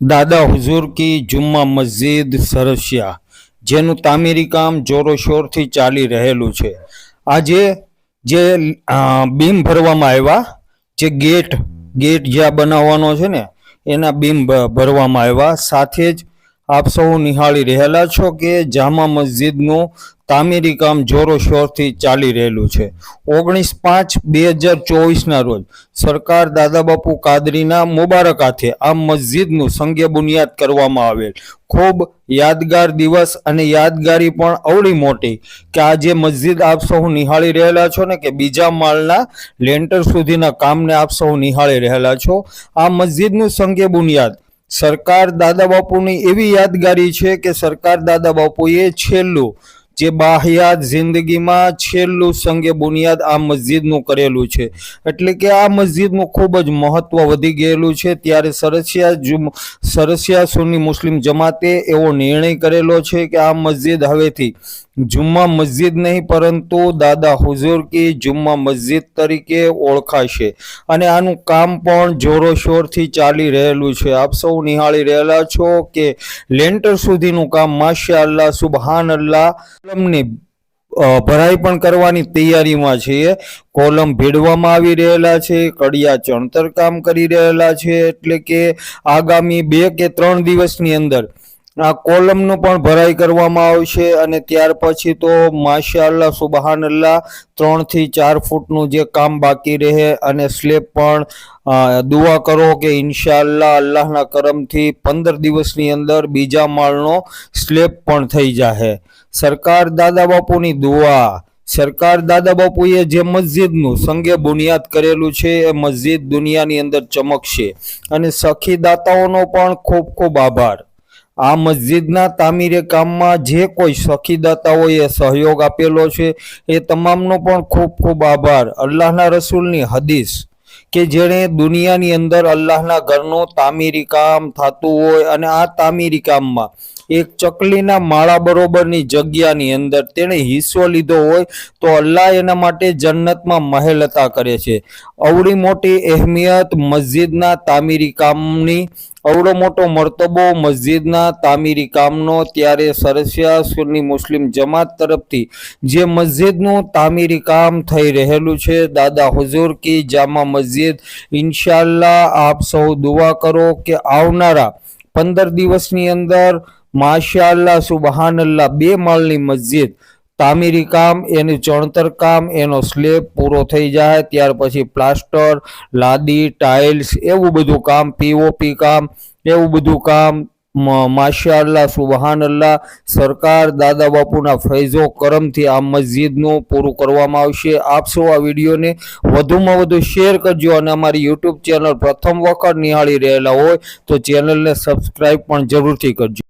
દાદા હુઝુર કી જુમ્મા મસ્જિદ સરસિયા, જેનું તામીરી કામ જોરોશોરથી ચાલી રહેલું છે. આજે જે બીમ ભરવામાં આવ્યા, જે ગેટ ગેટ જ્યાં બનાવવાનો છે ને, એના બીમ ભરવામાં આવ્યા. સાથે જ આપ સૌ નિહાળી રહેલા છો કે જામા મસ્જિદનું તામીરી કામ જોરોશોરથી ચાલી રહેલું છે. ઓગણીસ પાંચ બે હજાર ચોવીસના રોજ સરકાર દાદા બાપુ કાદરીના મુબારક હાથે આ મસ્જિદનું સંગે બુનિયાદ કરવામાં આવેલ. ખૂબ યાદગાર દિવસ અને યાદગારી પણ અવળી મોટી કે આ જે મસ્જિદ આપ સૌ નિહાળી રહેલા છો ને કે બીજા માળના લેન્ટર સુધીના કામને આપ સૌ નિહાળી રહેલા છો? આ મસ્જિદનું સંગે બુનિયાદ. સરકાર દાદા બાપુની એવી યાદગારી છે કે સરકાર દાદા બાપુએ છેલ્લું જે બાહ્યાત જિંદગીમાં છેલ્લું સંગે બુનિયાદ આ મસ્જિદનું કરેલું છે. એટલે કે આ મસ્જિદનું ખૂબ જ મહત્વ વધી ગયેલું છે. ત્યારે સરસિયા જુમ, સરસિયા સુન્ની મુસ્લિમ જમાતે એવો નિર્ણય કરેલો છે કે આ મસ્જિદ હવેથી જુમ્મા મસ્જિદ નહીં, પરંતુ દાદા હુઝુર કી જુમ્મા મસ્જિદ તરીકે ઓળખાશે. અને આનું કામ પણ જોરોશોરથી ચાલી રહેલું છે. આપ સૌ નિહાળી રહેલા છો કે લેન્ટર સુધીનું કામ માશા અલ્લાહ સુબહાન અલ્લાહ ભરાઈ પણ કરવાની તૈયારીમાં છીએ. કોલમ ભેડવામાં આવી રહેલા છે, કડિયા ચણતર કામ કરી રહેલા છે, એટલે કે આગામી બે કે ત્રણ દિવસની અંદર આ કોલમનું પણ ભરાઈ કરવામાં આવશે અને ત્યાર પછી તો માશાલ્લા સુબહાન અલ્લાહ ત્રણથી ચાર ફૂટનું જે કામ બાકી રહે અને સ્લેબ પણ દુઆ કરો કે ઇન્શાલ્લા અલ્લાહના કરમથી પંદર દિવસની અંદર બીજા માળનો સ્લેબ પણ થઈ જાહે. સરકાર દાદા બાપુની દુઆ. સરકાર દાદા બાપુએ જે મસ્જિદનું સંગે બુનિયાદ કરેલું છે, એ મસ્જિદ દુનિયાની અંદર ચમકશે. અને સખી દાતાઓનો પણ ખૂબ ખૂબ આભાર. આ મસ્જિદના તામીરે કામમાં જે કોઈ સખીદાતાઓએ સહયોગ આપેલો છે, એ તમામનો પણ ખૂબ ખૂબ આભાર. અલ્લાહના રસૂલની હદીસ કે જેણે દુનિયાની અંદર અલ્લાહના ઘરનું તામીરી કામ થતું હોય અને આ તામીરી કામમાં એક ચકલીના માળા બરોબરની જગ્યાની અંદર તેણે હિસ્સો લીધો હોય, તો અલ્લાહ એના માટે જન્નતમાં મહેલતા કરે છે. અવળી મોટી અહેમિયત મસ્જિદના તામીરી કામની અવડો મોટો મરતબો મસ્જિદના તામીરી કામનો ત્યારે સરસિયા સુન્ની મુસ્લિમ જમાત તરફથી જે મસ્જિદનું તામીરી કામ થઈ રહેલું છે. દાદા હુઝુર કી જામા મસ્જિદ ઇન્શાલ્લાહ આપ સૌ દુઆ કરો કે આવનારા પંદર દિવસની અંદર માશાઅલ્લાહ સુબહાનલ્લાહ બે માળની મસ્જિદ તામીરી કામ, એનું ચણતર કામ, એનો સ્લેબ પૂરો થઈ જાય, ત્યાર પછી પ્લાસ્ટર, લાદી, ટાઇલ્સ, એવું બધું કામ, પીઓપી કામ, એવું બધું કામ, મ- માશાઅલ્લાહ સુબહાનલ્લાહ સરકાર, દાદા બાપુના ફૈઝો કરમથી આ મસ્જિદનું પૂરું કરવામાં આવશે. આપ આ વિડીયોને વધુમાં વધુ શેર કરજો અને અમારી યુટ્યુબ ચેનલ પ્રથમ વખત નિહાળી રહેલા હોય તો ચેનલને સબસ્ક્રાઈબ પણ જરૂરથી કરજો.